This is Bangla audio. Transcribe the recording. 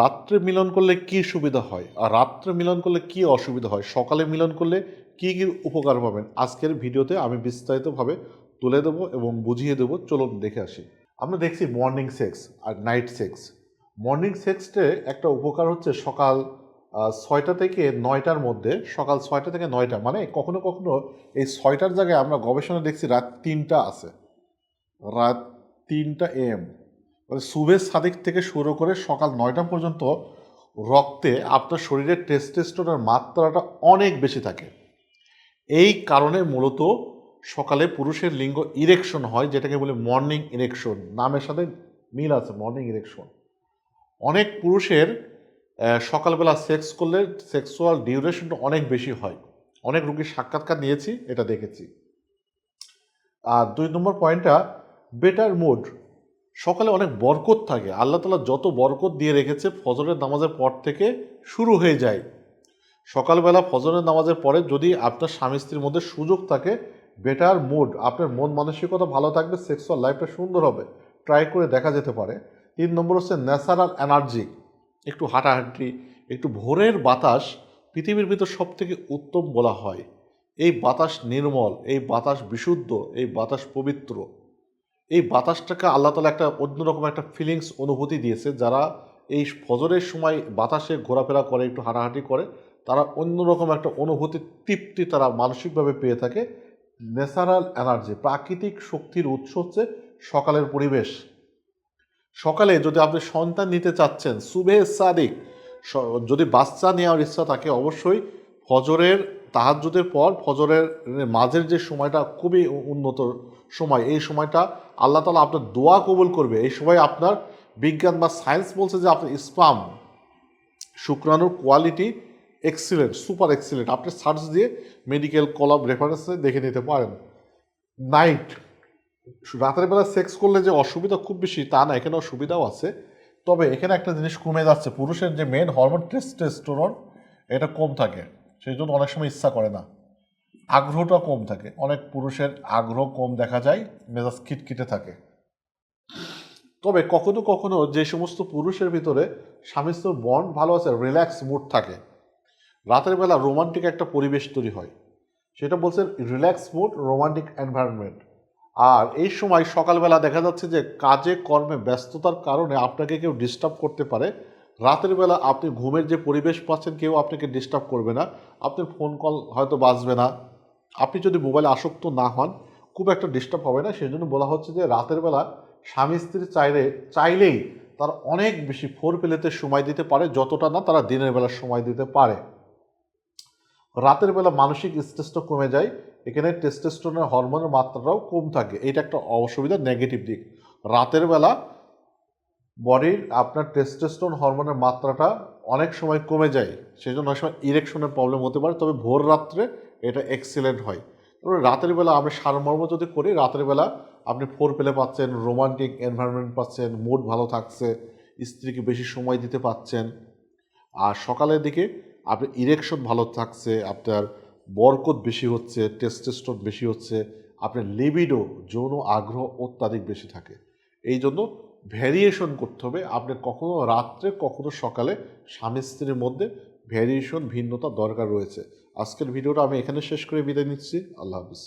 রাত্রে মিলন করলে কি সুবিধা হয়? আর রাত্রে মিলন করলে কি অসুবিধা হয়? সকালে মিলন করলে কি কি উপকার পাবেন? আজকের ভিডিওতে আমি বিস্তারিতভাবে তুলে দেবো এবং বুঝিয়ে দেবো। চলুন দেখে আসি। আমরা দেখছি মর্নিং সেক্স আর নাইট সেক্স মর্নিং সেক্সটে একটা উপকার হচ্ছে সকাল ছয়টা থেকে নয়টার মধ্যে, সকাল ছয়টা থেকে নয়টা মানে কখনো কখনো এই ছয়টার জায়গায় আমরা গবেষণা দেখছি রাত তিনটা আছে। রাত তিনটা এম মানে সুবেশ সাদিক থেকে শুরু করে সকাল নয়টা পর্যন্ত রক্তে আপনার শরীরের টেস্টেস্টোনের মাত্রাটা অনেক বেশি থাকে। এই কারণে মূলত সকালে পুরুষের লিঙ্গ ইরেকশন হয়, যেটাকে বলে মর্নিং ইরেকশন নামের সাথে মিল আছে মর্নিং ইরেকশন অনেক পুরুষের সকালবেলা সেক্স করলে সেক্সুয়াল ডিউরেশনটা অনেক বেশি হয়। অনেক রোগীর সাক্ষাৎকার নিয়েছি, এটা দেখেছি। আর দুই নম্বর পয়েন্টটা বেটার মুড সকালে অনেক বরকত থাকে। আল্লাহ তালা যত বরকত দিয়ে রেখেছে, ফজরের নামাজের পর থেকে শুরু হয়ে যায়। সকালবেলা ফজরের নামাজের পরে যদি আপনার স্বামী স্ত্রীর মধ্যে সুযোগ থাকে বেটার মুড আপনার মন মানসিকতা ভালো থাকবে সেক্সুয়াল লাইফটা সুন্দর হবে ট্রাই করে দেখা যেতে পারে। তিন নম্বর হচ্ছে ন্যাচারাল এনার্জি একটু হাঁটাহাঁটি, একটু ভোরের বাতাস পৃথিবীর ভিতর সব থেকে উত্তম বলা হয়। এই বাতাস নির্মল, এই বাতাস বিশুদ্ধ, এই বাতাস পবিত্র। এই বাতাসটাকে আল্লাহ তালা একটা অন্যরকম একটা ফিলিংস অনুভূতি দিয়েছে। যারা এই ফজরের সময় বাতাসে ঘোরাফেরা করে, একটু হাঁটাহাঁটি করে, তারা অন্যরকম একটা অনুভূতি, তৃপ্তি তারা মানসিকভাবে পেয়ে থাকে। ন্যাচারাল এনার্জি প্রাকৃতিক শক্তির উৎস হচ্ছে সকালের পরিবেশ। সকালে যদি আপনি সন্তান নিতে চাচ্ছেন সাদিক যদি বাচ্চা নেওয়ার ইচ্ছা থাকে, অবশ্যই ফজরের তাহাজ্জুদের পর ফজরের মাঝের যে সময়টা খুবই উন্নত সময়, এই সময়টা আল্লাহ তালা আপনার দোয়া কবুল করবে। এই সময় আপনার বিজ্ঞান বা সায়েন্স বলছে যে আপনার স্পাম, শুক্রাণুর কোয়ালিটি এক্সিলেন্ট, সুপার এক্সিলেন্ট। আপনি সার্চ দিয়ে মেডিকেল কলাম রেফারেন্সে দেখে নিতে পারেন। নাইট, রাতের বেলা সেক্স করলে যে অসুবিধা খুব বেশি তা না এখানেও সুবিধাও আছে। তবে এখানে একটা জিনিস কমে যাচ্ছে, পুরুষের যে মেন হরমোন টেস্টোস্টেরন এটা কম থাকে। সেই জন্য অনেক সময় ইচ্ছা করে না। আগ্রহটা কম থাকে। অনেক পুরুষের আগ্রহ কম দেখা যায়, মেজাজ খিটখিটে থাকে। তবে কখনো কখনো যে সমস্ত পুরুষের ভিতরে স্বামী স্ত্রীর বন্ড ভালো আছে রিল্যাক্স মুড থাকে। রাতের বেলা রোমান্টিক একটা পরিবেশ তৈরি হয়। সেটা বলছে রিল্যাক্স মুড রোমান্টিক এনভায়রনমেন্ট আর এই সময় সকালবেলা দেখা যাচ্ছে যে কাজে, কর্মে ব্যস্ততার কারণে আপনাকে কেউ ডিস্টার্ব করতে পারে। রাতের বেলা আপনি ঘুমের যে পরিবেশ পাচ্ছেন, কেউ আপনাকে ডিস্টার্ব করবে না। আপনার ফোন কল হয়তো বাজবে না। আপনি যদি মোবাইলে আসক্ত না হন, খুব একটা ডিস্টার্ব হবে না। সেই জন্য বলা হচ্ছে যে, রাতের বেলা স্বামী স্ত্রী চাইলে, চাইলেই তারা অনেক বেশি ফোর পেলেতে সময় দিতে পারে, যতটা না তারা দিনের বেলা সময় দিতে পারে। রাতের বেলা মানসিক স্ট্রেসটা কমে যায়। এখানে টেস্টোস্টেরনের হরমোনের মাত্রাটাও কম থাকে। এটা একটা অসুবিধা নেগেটিভ দিক। রাতের বেলা বডির আপনার টেস্টোস্টেরন হরমোনের মাত্রাটা অনেক সময় কমে যায় সেই জন্য অনেক সময় ইরেকশনের প্রবলেম হতে পারে, তবে ভোর রাত্রে এটা এক্সিলেন্ট হয়। রাতের বেলা আমরা সারমর্ম যদি করি, রাতের বেলা আপনি ফোর পেলে পাচ্ছেন রোমান্টিক এনভায়রনমেন্ট পাচ্ছেন মুড ভালো থাকছে, স্ত্রীকে বেশি সময় দিতে পাচ্ছেন। আর সকালের দিকে আপনার ইরেকশন ভালো থাকছে, আপনার বরকত বেশি হচ্ছে টেস্টেস্টন বেশি হচ্ছে, আপনার লিবিডো যৌন আগ্রহ অত্যাধিক বেশি থাকে। এই জন্য ভ্যারিয়েশন করতে হবে। আপনি কখনো রাত্রে, কখনো সকালে স্বামী স্ত্রীর মধ্যে ভ্যারিয়েশন ভিন্নতা দরকার রয়েছে। আজকের ভিডিওটা আমি এখানে শেষ করে বিদায় নিচ্ছি। আল্লাহ হাফিজ।